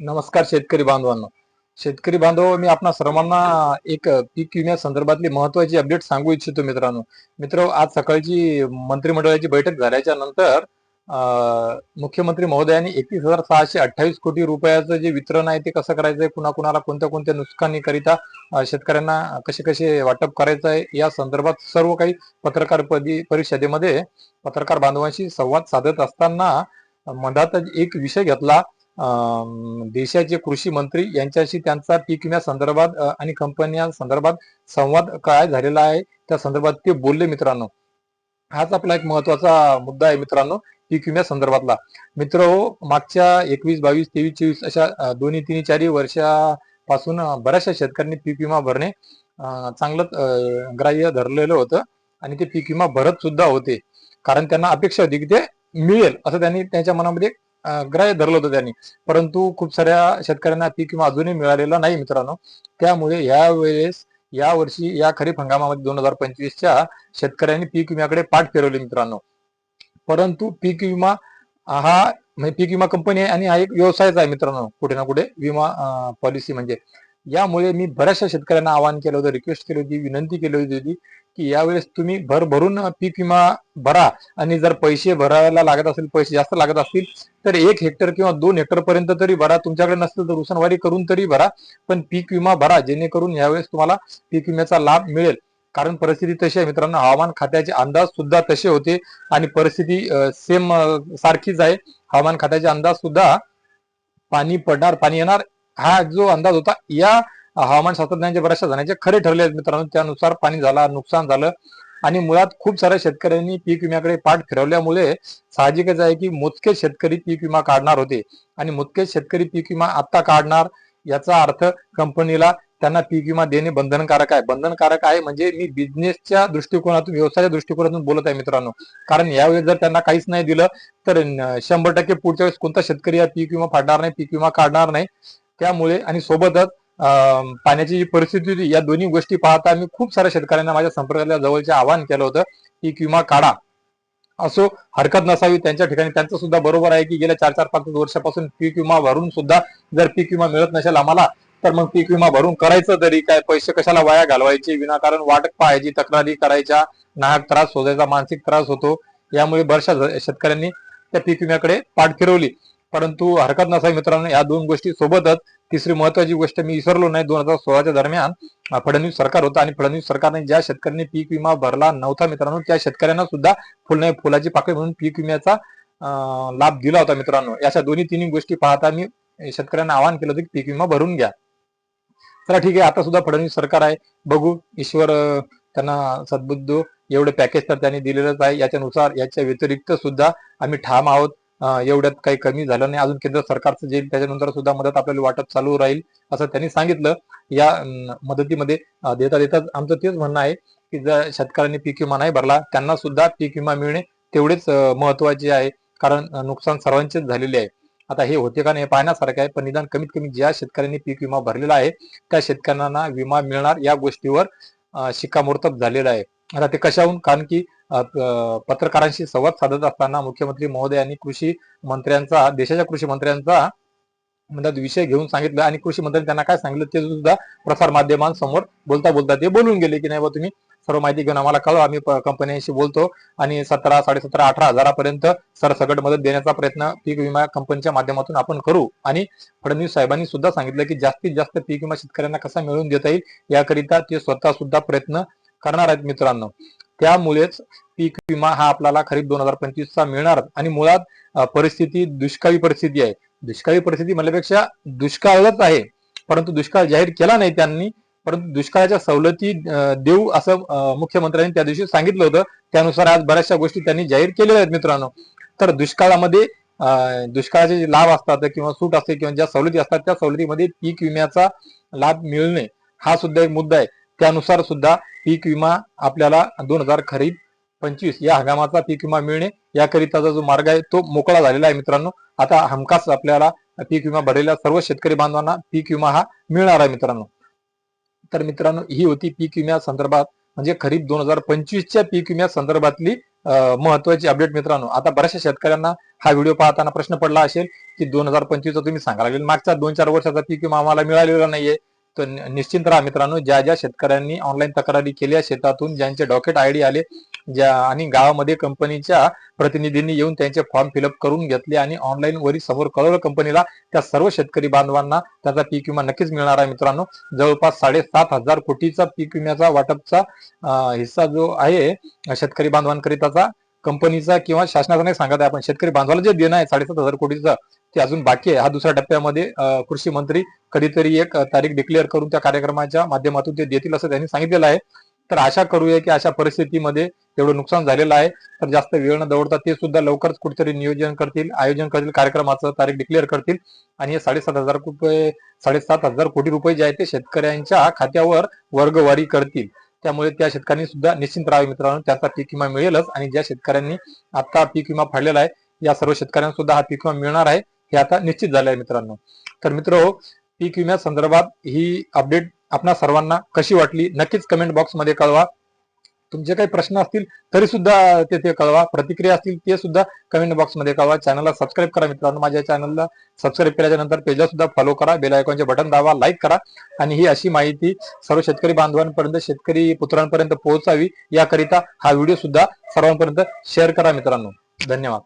नमस्कार शेतकरी बांधवांनो. शेतकरी बांधव मी आपणा सर्वांना एक पीक विम्या संदर्भातली महत्वाची अपडेट सांगू इच्छितो मित्रांनो. मित्र आज सकाळची मंत्रिमंडळाची बैठक झाल्याच्यानंतर मुख्यमंत्री महोदयांनी एकतीस हजार सहाशे अठ्ठावीस कोटी रुपयाचं जे वितरण आहे ते कसं करायचंय कुणा कुणाला कोणत्या कोणत्या नुकसानीकरिता शेतकऱ्यांना कसे कसे वाटप करायचं आहे या संदर्भात सर्व काही पत्रकार परिषदेमध्ये पत्रकार बांधवांशी संवाद साधत असताना मधातच एक विषय घेतला. देशाचे कृषी मंत्री यांच्याशी त्यांचा पीक विम्या संदर्भात आणि कंपन्या संदर्भात संवाद काय झालेला आहे. त्या संदर्भात ते बोलले मित्रांनो. हाच आपला एक महत्त्वाचा मुद्दा आहे मित्रांनो पीक विम्या संदर्भातला. मित्र हो मागच्या एकवीस बावीस तेवीस चोवीस अशा दोन्ही तीन चारही वर्षापासून बऱ्याचशा शेतकऱ्यांनी पीक विमा भरणे चांगलंच ग्राह्य धरलेलं होतं. आणि ते पीक विमा भरत सुद्धा होते. कारण त्यांना अपेक्षा होती की ते मिळेल असं त्यांनी त्यांच्या मनामध्ये ग्राह्य धरलं होतं त्यांनी. परंतु खूप साऱ्या शेतकऱ्यांना पीक विमा अजूनही मिळालेला नाही मित्रांनो. त्यामुळे या वेळेस या वर्षी या खरीप हंगामामध्ये दोन हजार पंचवीसच्या शेतकऱ्यांनी पीक विम्याकडे पाठ फिरवली मित्रांनो. परंतु पीक विमा हा म्हणजे पीक विमा कंपनी आहे आणि हा एक व्यवसायच आहे मित्रांनो. कुठे ना कुठे विमा पॉलिसी म्हणजे. यामुळे मी बऱ्याचशा शेतकऱ्यांना आवाहन केलं होतं रिक्वेस्ट केली होती विनंती केली होती की यावेळेस तुम्ही भर भरून पीक विमा भरा आणि जर पैसे भरायला लागत असेल पैसे जास्त लागत असतील तर एक हेक्टर किंवा दोन हेक्टर पर्यंत तरी भरा. तुमच्याकडे नसेल तर उसनवारी करून तरी भरा पण पीक विमा भरा जेणेकरून यावेळेस तुम्हाला पीक विम्याचा लाभ मिळेल. कारण परिस्थिती तशी आहे मित्रांनो हवामान खात्याचे अंदाज सुद्धा तसे होते आणि परिस्थिती सेम सारखीच आहे. हवामान खात्याचे अंदाज सुद्धा पाणी पडणार पाणी येणार हा जो अंदाज होता या हवामान शास्त्रज्ञांच्या बऱ्याचशा जाण्याचे खरे ठरले आहेत मित्रांनो. त्यानुसार पाणी झाला नुकसान झालं आणि मुळात खूप साऱ्या शेतकऱ्यांनी पीक विम्याकडे पाठ फिरवल्यामुळे साहजिकच आहे की मोजके शेतकरी पीक विमा काढणार होते. आणि मोजके शेतकरी पीक विमा आता काढणार याचा अर्थ कंपनीला त्यांना पीक विमा देणे बंधनकारक आहे. बंधनकारक आहे म्हणजे मी बिझनेसच्या दृष्टिकोनातून व्यवसायाच्या दृष्टिकोनातून बोलत आहे मित्रांनो. कारण यावेळेस जर त्यांना काहीच नाही दिलं तर शंभर टक्के पुढच्या वेळेस कोणता शेतकरी हा पीक विमा फाडणार नाही पीक विमा काढणार नाही. त्यामुळे आणि सोबतच अं, पाण्याची जी परिस्थिती होती या दोन्ही गोष्टी पाहता मी खूप साऱ्या शेतकऱ्यांना माझ्या संपर्कातल्या जवळचे आवाहन केलं होतं पीक विमा काढा. असो हरकत नसावी त्यांच्या ठिकाणी. त्यांचं सुद्धा बरोबर आहे की गेल्या चार चार पाच पाच वर्षापासून पीक विमा भरून सुद्धा जर पीक विमा मिळत नसेल आम्हाला तर मग पीक विमा भरून करायचं तरी काय? पैसे कशाला वाया घालवायचे? विनाकारण वाट पाहायची तक्रारी करायच्या नाहक त्रास शोधायचा मानसिक त्रास होतो. यामुळे बऱ्याचशा शेतकऱ्यांनी त्या पीक विम्याकडे पाठ फिरवली. परंतु हरकत नसावी मित्रांनो या दोन गोष्टी सोबतच. तिसरी महत्वाची गोष्ट मी विसरलो नाही दोन हजार सोळाच्या दरम्यान. फडणवीस सरकार होतं आणि फडणवीस सरकारने ज्या शेतकऱ्यांनी पीक विमा भरला नव्हता मित्रांनो त्या शेतकऱ्यांना सुद्धा फुल नाही फुलाची पाकळी म्हणून पीक विम्याचा लाभ दिला होता मित्रांनो. अशा दोन्ही तिन्ही गोष्टी पाहता मी शेतकऱ्यांना आवाहन केलं होतं की पीक विमा भरून घ्या. चला ठीक आहे. आता सुद्धा फडणवीस सरकार आहे. बघू ईश्वर त्यांना सद्बुद्ध एवढे पॅकेज तर त्यांनी दिलेलंच आहे. याच्यानुसार याच्या व्यतिरिक्त सुद्धा आम्ही ठाम आहोत. एवढ्यात काही कमी झालं नाही. अजून केंद्र सरकारचं जे त्याच्यानंतर सुद्धा मदत आपल्याला वाटप चालू राहील असं त्यांनी सांगितलं. या मदतीमध्ये देता देता आमचं तेच म्हणणं आहे की जर शेतकऱ्यांनी पीक विमा नाही भरला त्यांना सुद्धा पीक विमा मिळणे तेवढेच महत्त्वाचे आहे. कारण नुकसान सर्वांचेच झालेले आहे. आता हे होते का नाही पाहण्यासारखं आहे. पण निदान कमीत कमी ज्या शेतकऱ्यांनी पीक विमा भरलेला आहे त्या शेतकऱ्यांना विमा मिळणार या गोष्टीवर शिक्कामोर्तब झालेला आहे. आता ते कशाहून? कारण की पत्रकारांशी संवाद साधत असताना मुख्यमंत्री महोदयांनी कृषी मंत्र्यांचा देशाच्या कृषी मंत्र्यांचा म्हणतात विषय घेऊन सांगितलं आणि कृषी मंत्र्यांनी त्यांना काय सांगितलं ते सुद्धा प्रसार माध्यमांसमोर बोलता बोलता ते बोलून गेले की नाही बा तुम्ही सर्व माहिती घेऊन आम्हाला कळवा आम्ही कंपन्यांशी बोलतो आणि सतरा साडेसतरा अठरा हजारापर्यंत सरसकट मदत देण्याचा प्रयत्न पीक विमा कंपनीच्या माध्यमातून आपण करू. आणि फडणवीस साहेबांनी सुद्धा सांगितलं की जास्तीत जास्त पीक विमा शेतकऱ्यांना कसा मिळवून देता येईल याकरिता ते स्वतः सुद्धा प्रयत्न करणार आहेत मित्रांनो. त्यामुळेच पीक विमा हा आपल्याला खरीप दोन हजार पंचवीसचा मिळणार. आणि मुळात परिस्थिती दुष्काळी परिस्थिती आहे. दुष्काळी परिस्थिती म्हणल्यापेक्षा दुष्काळच आहे. परंतु दुष्काळ जाहीर केला नाही त्यांनी. परंतु दुष्काळाच्या सवलती देऊ असं मुख्यमंत्र्यांनी त्या दिवशी सांगितलं होतं. त्यानुसार आज बऱ्याचशा गोष्टी त्यांनी जाहीर केलेल्या आहेत मित्रांनो. तर दुष्काळामध्ये अं, दुष्काळाचे जे लाभ असतात किंवा सूट असते किंवा ज्या सवलती असतात त्या सवलतीमध्ये पीक विम्याचा लाभ मिळणे हा सुद्धा एक मुद्दा आहे. त्यानुसार सुद्धा पीक विमा आपल्याला दोन हजार खरीप पंचवीस या हंगामाचा पीक विमा मिळणे याकरिताचा जो मार्ग आहे तो मोकळा झालेला आहे मित्रांनो. आता हमखास आपल्याला पीक विमा भरलेल्या सर्व शेतकरी बांधवांना पीक विमा हा मिळणार आहे मित्रांनो. तर मित्रांनो ही होती पीक विम्या संदर्भात म्हणजे खरीप दोन हजार पंचवीसच्या पीक विम्या संदर्भातली महत्वाची अपडेट मित्रांनो. आता बऱ्याचशा शेतकऱ्यांना हा व्हिडिओ पाहताना प्रश्न पडला असेल की दोन हजार पंचवीसचा तुम्ही सांगा लागेल. मागच्या दोन चार वर्षाचा पीक विमा आम्हाला मिळालेला नाहीये. तर निश्चिंत राहा मित्रांनो ज्या ज्या शेतकऱ्यांनी ऑनलाईन तक्रारी केल्या शेतातून ज्यांचे डॉकेट आयडी आले ज्या आणि गावामध्ये कंपनीच्या प्रतिनिधींनी येऊन त्यांचे फॉर्म फिलअप करून घेतले आणि ऑनलाईन वरी समोर कळवलं कंपनीला त्या सर्व शेतकरी बांधवांना त्याचा पीक विमा नक्कीच मिळणार आहे मित्रांनो. जवळपास साडेसात हजार कोटीचा पीक विम्याचा वाटपचा हिस्सा जो आहे शेतकरी बांधवांकरिताचा कंपनीचा किंवा शासनाचा नाही सांगत आहे आपण शेतकरी बांधवाला जे देणं आहे साडेसात हजार कोटीचं ते अजून बाकी आहे. हा दुसऱ्या टप्प्यामध्ये कृषी मंत्री कधीतरी एक तारीख डिक्लेअर करून त्या कार्यक्रमाच्या माध्यमातून ते देतील असं त्यांनी सांगितलेलं आहे. तर आशा करूया की अशा परिस्थितीमध्ये एवढं नुकसान झालेलं आहे. तर जास्त वेळ न दौडता ते सुद्धा लवकरच कुठेतरी नियोजन करतील आयोजन करतील कार्यक्रमाचं तारीख डिक्लेअर करतील. आणि हे साडेसात हजार रुपये साडेसात हजार कोटी रुपये जे आहेत ते शेतकऱ्यांच्या खात्यावर वर्गवारी करतील. त्यामुळे त्या शेतकऱ्यांनी सुद्धा निश्चिंत राहावे मित्रांनो. त्याचा पीक विमा मिळेलच आणि ज्या शेतकऱ्यांनी आता पीक विमा फाडलेला आहे या सर्व शेतकऱ्यांना सुद्धा हा पीक विमा मिळणार आहे. हे आता निश्चित झाले आहे मित्रांनो. तर मित्र हो, पीक विम्या संदर्भात ही अपडेट आपणा सर्वांना कशी वाटली? नक्कीच कमेंट बॉक्समध्ये कळवा. तुमचे काही प्रश्न असतील तरी सुद्धा ते ते कळवा. प्रतिक्रिया असतील ते सुद्धा कमेंट बॉक्समध्ये कळवा. चॅनलला सबस्क्राईब करा मित्रांनो. माझ्या चॅनलला सबस्क्राईब केल्याच्यानंतर पेजला सुद्धा फॉलो करा. बेल आयकॉनचे बटन दाबा लाईक करा. आणि ही अशी माहिती सर्व शेतकरी बांधवांपर्यंत शेतकरी पुत्रांपर्यंत पोहोचावी याकरिता हा व्हिडिओ सुद्धा सर्वांपर्यंत शेअर करा मित्रांनो. धन्यवाद.